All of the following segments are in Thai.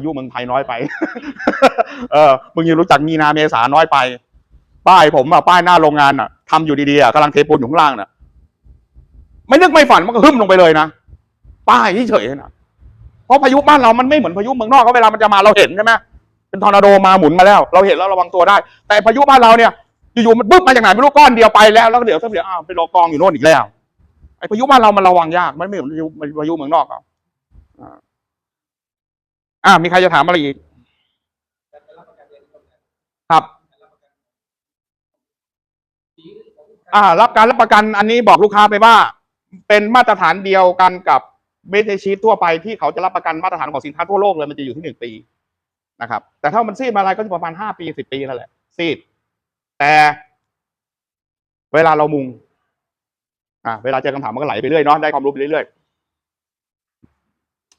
อายุเมืองไทยน้อยไป เออมึงยังรู้จักมีนาเมษาน้อยไป ป้ายผมอะป้ายหน้าโรงงานอะทำอยู่ดีๆอะกำลังเทปูนอยู่ข้างล่างน่ะ ไม่นึกไม่ฝันมันก็หึ่มลงไปเลยนะป้ายเฉยๆนะเพราะพายุบ้านเรามันไม่เหมือนพายุเมืองนอกเขาเวลามันจะมาเราเห็นใช่ไหมเป็นทอร์นาโดมาหมุนมาแล้ว เราเห็นแล้วระวังตัวได้ แต่พายุบ้านเราเนี่ยอยู่ๆมันปุ๊บมาจากไหนไม่รู้ก้อนเดียวไปแล้วแล้วเดี๋ยวสักเดี๋ยวอ้าวไปรอกองอยู่โน่นอีกแล้วไอ้พายุบ้านเรามันระวังยากมันไม่เหมือนพายุพายุเมืองนอกอะ อ่ามีใครจะถามอะไรอีก ครับ อ่า รับการรับประกันอันนี้บอกลูกค้าไปว่า เป็นมาตรฐานเดียวกันกับเมทชีตทั่วไปที่เขาจะรับประกันมาตรฐานของสินค้าทั่วโลกเลยมันจะอยู่ที่หนึ่งปีนะครับ แต่ถ้ามันซีดมาอะไรก็จะประมาณห้าปีสิบปีนั่นแหละซีด แต่เวลาเรามุง อ่า เวลาเจอคำถามมันก็ไหลไปเรื่อยเนาะได้ความรู้ไปเรื่อยๆ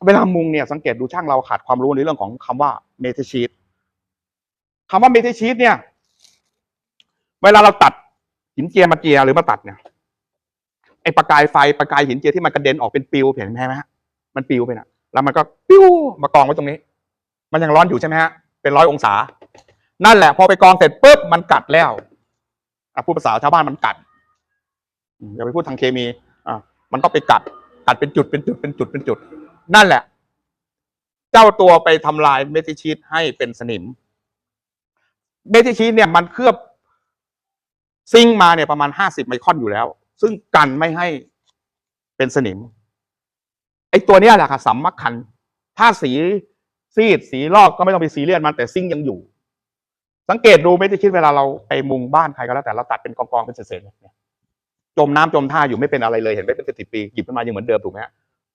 เวลามุงเนี่ยสังเกตดูช่างเราขาดความรู้ในเรื่องของคำว่าเมทัลชีตคำว่าเมทัลชีตเนี่ย เวลาเราตัดหินเจียมาเจียหรือมาตัดเนี่ยไอ้ประกายไฟประกายหินเจียที่มันกระเด็นออกเป็นปิวเห็นไหมฮะมันปิวไปนะแล้วมันก็ปิ้วมากองไว้ตรงนี้ มันยังร้อนอยู่ใช่ไหมฮะเป็นร้อยองศา นั่นแหละ พอไปกองเสร็จปุ๊บมันกัดแล้วอะพูดภาษาชาวบ้านมันกัดอืมอย่าไปพูดทางเคมีอะมันก็ไปกัดกัดเป็นจุดเป็นจุดเป็นจุดเป็นจุด นั่นแหละ เจ้าตัวไปทำลายเมทิชีตให้เป็นสนิม เมทิชีตเนี่ยมันเคลือบซิงมาเนี่ยประมาณห้าสิบไมครอนอยู่แล้ว ซึ่งกันไม่ให้เป็นสนิม ไอ้ตัวเนี้แหละค่ะสำคัญถ้าสีซีดสีลอกก็ไม่ต้องไปซีเรียสมันแต่ซิงยังอยู่ สังเกตดูเมทิชีตเวลาเราไปมุงบ้านใครก็แล้วแต่เราตัดเป็นกองๆเป็นเศษๆเนี่ยจมน้ำจมท่าอยู่ไม่เป็นอะไรเลยเห็นไหมเป็นสิบปีหยิบขึ้นมายังเหมือนเดิมถูกไหมฮะ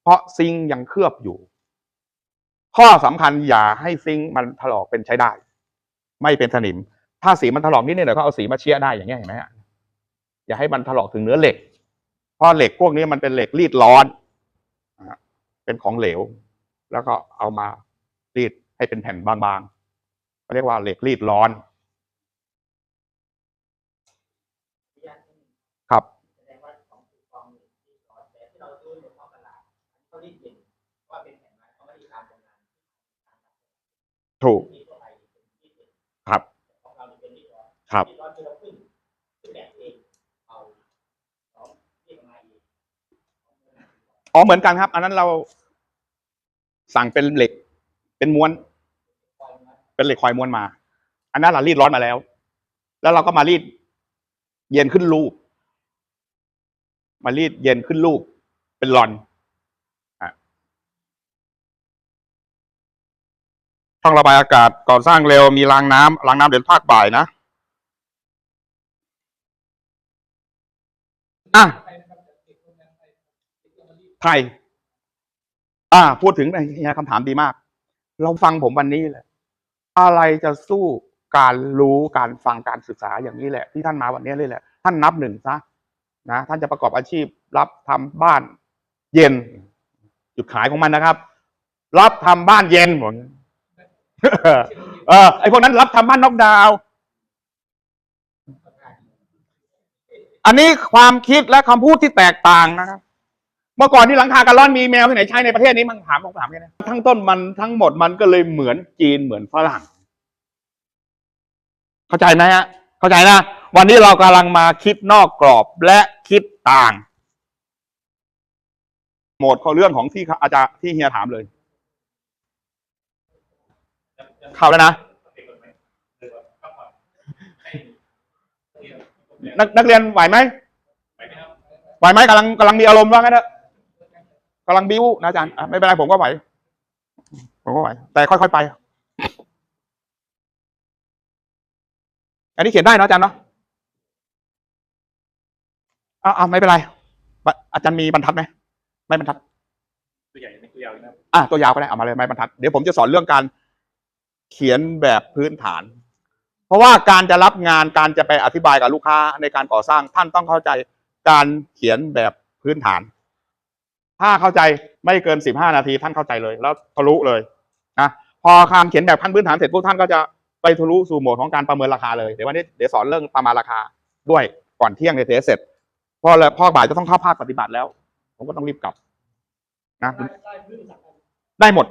เพราะซิงยังเคลือบอยู่ ข้อสำคัญอย่าให้ซิงมันถลอกเป็นใช้ได้ ไม่เป็นสนิม ถ้าสีมันถลอกนิดนึงเดี๋ยวก็เอาสีมาเชี่ยได้อย่างเงี้ยเห็นไหมฮะอย่าให้มันถลอกถึงเนื้อเหล็ก เพราะเหล็กพวกนี้มันเป็นเหล็กรีดร้อน เป็นของเหลว แล้วก็เอามารีดให้เป็นแผ่นบางๆเขาเรียกว่าเหล็กรีดร้อนารีดมาเองอ๋อเหมือนกันครับ อันนั้นเรา สั่งเป็นเหล็ก เป็นม้วนปล่อยมาเป็นเหล็กคอยม้วนมา อันนั้นเรารีดร้อนมาแล้ว แล้วเราก็มารีด เย็นขึ้นรูป มารีดเย็นขึ้นรูป เป็นรอน ช่องระบายอากาศก่อสร้างเร็วมีรางน้ำรางน้ำเดินภาคบ่ายนะอะไปนะไทย อ่า พูดถึงอ้เฮียคำถามดีมาก เราฟังผมวันนี้แหละอะไรจะสู้การรู้การฟังการศึกษาอย่างนี้แหละ ที่ท่านมาวันนี้เลยแหละ ท่านนับหนึ่งซะนะท่านจะประกอบอาชีพ รับทำบ้าน เย็น จุดขายของมันนะครับ รับทำบ้านเย็นผม เออไอพวกนั้นรับทำบ้านน็อกดาวน์อันนี้ความคิดและคำพูดที่แตกต่างนะครับ เมื่อก่อนที่หลังคากันร้อนมีแมวที่ไหนใช้ในประเทศนี้มันถามผมถามแค่นี้ทั้งต้นมันทั้งหมดมันก็เลยเหมือนจีนเหมือนฝรั่ง เข้าใจไหมฮะ เข้าใจนะ วันนี้เรากำลังมาคิดนอกกรอบและคิดต่าง หมดข้อเรื่องของที่อาจารย์ที่เฮียถามเลย เข้าแล้วนะ นักนักเรียนไหวไหมไหวไหมกำลังกำลังมีอารมณ์ว่างั้นเถอะกำลังบิ้วนะอาจารย์อะไม่เป็นไรผมก็ไหว ผมก็ไหว แต่ค่อยๆไป อันนี้เขียนได้เนอะอาจารย์เนาะอ่าอ่าไม่เป็นไรบะอาจารย์มีบรรทัดไหมไม่บรรทัด ตัวใหญ่ในตัวยาวนะครับอะตัวยาวก็ได้เอามาเลยไม้บรรทัด เดี๋ยวผมจะสอนเรื่องการ เขียนแบบพื้นฐาน เพราะว่าการจะรับงานการจะไปอธิบายกับลูกค้าในการก่อสร้างท่านต้องเข้าใจการเขียนแบบพื้นฐาน ถ้าเข้าใจไม่เกินสิบห้านาทีท่านเข้าใจเลย แล้วทะลุเลยนะพอการเขียนแบบขั้นพื้นฐานเสร็จพวกท่านก็จะไปทะลุสู่โหมดของการประเมินราคาเลยเดี๋ยววันนี้เดี๋ยวสอนเรื่องประมาณราคาด้วยก่อนเที่ยงในเทสเสร็จพอแล้วพ่อบ่ายจะต้องเข้าภาคปฏิบัติแล้ว ผมก็ต้องรีบกลับนะได้ได้พื้นฐานได้หมด